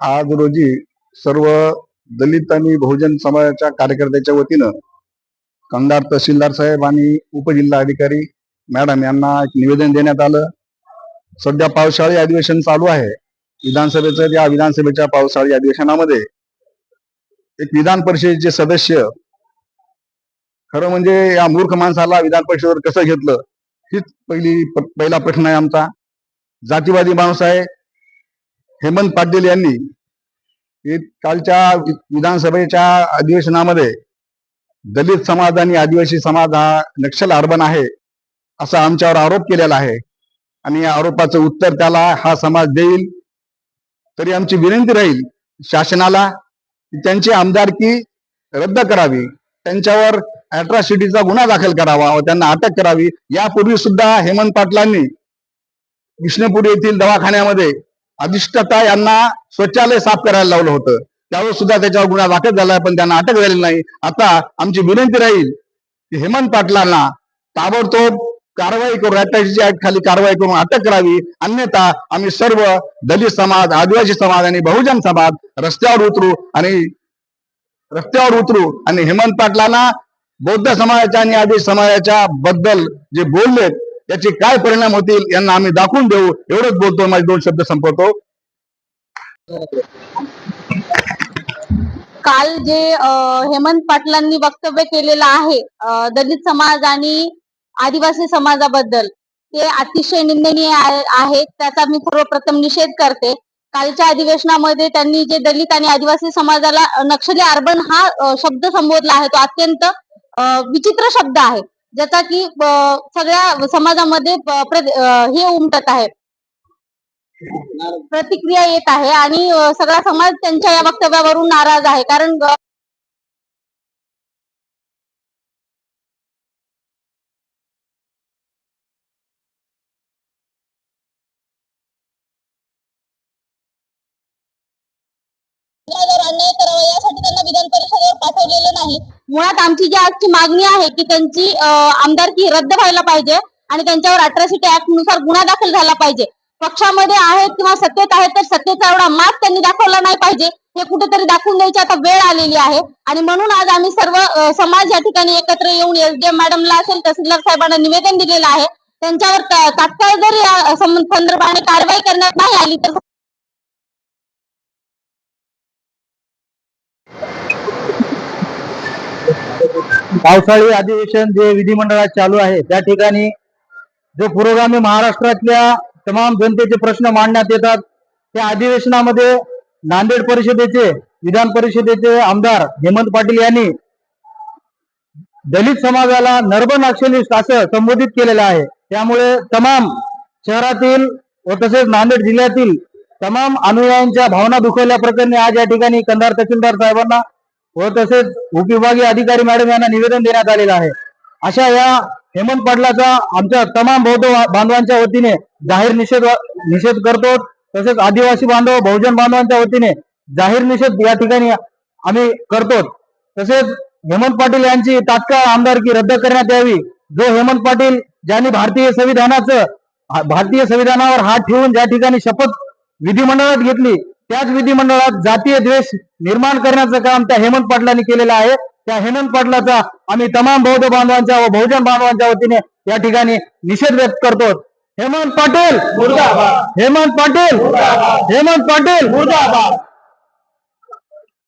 आज रोजी सर्व दलित आणि बहुजन समाजाच्या कार्यकर्त्याच्या वतीनं कंधार तहसीलदार साहेब आणि उपजिल्हा अधिकारी मॅडम यांना एक निवेदन देण्यात आलं. सध्या पावसाळी अधिवेशन चालू आहे. विधानसभेचं या विधानसभेच्या पावसाळी अधिवेशनामध्ये एक विधान परिषदेचे सदस्य खरं म्हणजे या मूर्ख माणसाला विधान परिषदेवर कसं घेतलं? हीच पहिली पहिला प्रश्न आहे आमचा. जातीवादी माणूस आहे. हेमंत पाटील यांनी कालच्या विधानसभेच्या अधिवेशनामध्ये दलित समाज आणि आदिवासी समाज हा नक्षल अर्बन आहे असा आमच्यावर आरोप केलेला आहे. आणि या आरोपाचं उत्तर त्याला हा समाज देईल. तरी आमची विनंती राहील शासनाला त्यांची आमदारकी रद्द करावी. त्यांच्यावर अॅट्रॉसिटीचा गुन्हा दाखल करावा व त्यांना अटक करावी. यापूर्वी सुद्धा हेमंत पाटलांनी विष्णुपुरी येथील दवाखान्यामध्ये अधिष्ठाता यांना शौचालय साफ करायला लावलं होतं. त्यावेळेस सुद्धा त्याच्यावर गुन्हा दाखल झाला पण त्यांना अटक झालेली नाही. आता आमची विनंती राहील की हेमंत पाटलांना ताबडतोब कारवाई करून अटॅची ऍक्ट खाली कारवाई करून अटक करावी. अन्यथा आम्ही सर्व दलित समाज आदिवासी समाज आणि बहुजन समाज रस्त्यावर उतरू आणि रस्त्यावर उतरू आणि हेमंत पाटलांना बौद्ध समाजाच्या आणि आदिवासी समाजाच्या बद्दल जे बोललेत याचे काय परिणाम होतील यांना आम्ही दाखवून देऊ. एवढंच बोलतो माझे दोन शब्द संपवतो. काल जे हेमंत पाटलांनी वक्तव्य केलेलं आहे दलित समाज आणि आदिवासी समाजाबद्दल ते अतिशय निंदनीय आहे त्याचा मी सर्वप्रथम निषेध करते. कालच्या अधिवेशनामध्ये त्यांनी जे दलित आणि आदिवासी समाजाला नक्षली अर्बन हा शब्द संबोधला आहे तो अत्यंत विचित्र शब्द आहे. ज्याचा की सगळ्या समाजामध्ये हे उमटत आहे. प्रतिक्रिया येत आहे आणि सगळा समाज त्यांच्या या वक्तव्यावरून नाराज आहे. कारण अन्याय करावा यासाठी त्यांना विधान परिषदेवर पाठवलेलं आहे. मुळात आमची जी आजची मागणी आहे की त्यांची आमदारकी रद्द व्हायला पाहिजे आणि त्यांच्यावर अट्रॉसिटी ऍक्टनुसार गुन्हा दाखल झाला पाहिजे. पक्षामध्ये आहेत किंवा सत्तेत आहेत तर सत्तेचा एवढा मात त्यांनी दाखवला नाही पाहिजे. हे कुठेतरी दाखवून द्यायची आता वेळ आलेली आहे. आणि म्हणून आज आम्ही सर्व समाज या ठिकाणी एकत्र येऊन एसडीएम मॅडमला असेल तहसीलदार साहेबांना निवेदन दिलेलं आहे. त्यांच्यावर तात्काळ जर या संदर्भाने कारवाई करण्यात नाही आली तर पावसाळी अधिवेशन जे विधिमंडळात चालू आहे त्या ठिकाणी जो पुरोगामी महाराष्ट्रातल्या तमाम जनतेचे प्रश्न मांडण्यात येतात त्या अधिवेशनामध्ये नांदेड परिषदेचे विधान परिषदेचे आमदार हेमंत पाटील यांनी दलित समाजाला नर्बन नक्षलिस्ट असं संबोधित केलेलं आहे. त्यामुळे तमाम शहरातील व तसेच नांदेड जिल्ह्यातील तमाम अनुयायांच्या भावना दुखवल्या प्रकरणी आज या ठिकाणी कंधार तहसीलदार साहेबांना व तसेच उपविभागीय अधिकारी मॅडम यांना निवेदन देण्यात आलेलं आहे. अशा या हेमंत पाटलाचा आमच्या तमाम बौद्ध बांधवांच्या वतीने जाहीर निषेध निषेध करतो. तसेच आदिवासी बांधव बहुजन बांधवांच्या वतीने जाहीर निषेध या ठिकाणी आम्ही करतो. तसेच हेमंत पाटील यांची तात्काळ आमदारकी रद्द करण्यात यावी. जो हेमंत पाटील ज्यांनी भारतीय संविधानाचं भारतीय संविधानावर हात ठेवून ज्या ठिकाणी शपथ विधिमंडळात घेतली त्याच विधिमंडळात जातीय द्वेष निर्माण करण्याचं काम त्या हेमंत पाटलांनी केलेलं आहे. त्या हेमंत पाटलाचा आम्ही तमाम बौद्ध बांधवांच्या व बहुजन बांधवांच्या वतीने या ठिकाणी निषेध व्यक्त करतो. हेमंत पाटील हेमंत पाटील हेमंत पाटील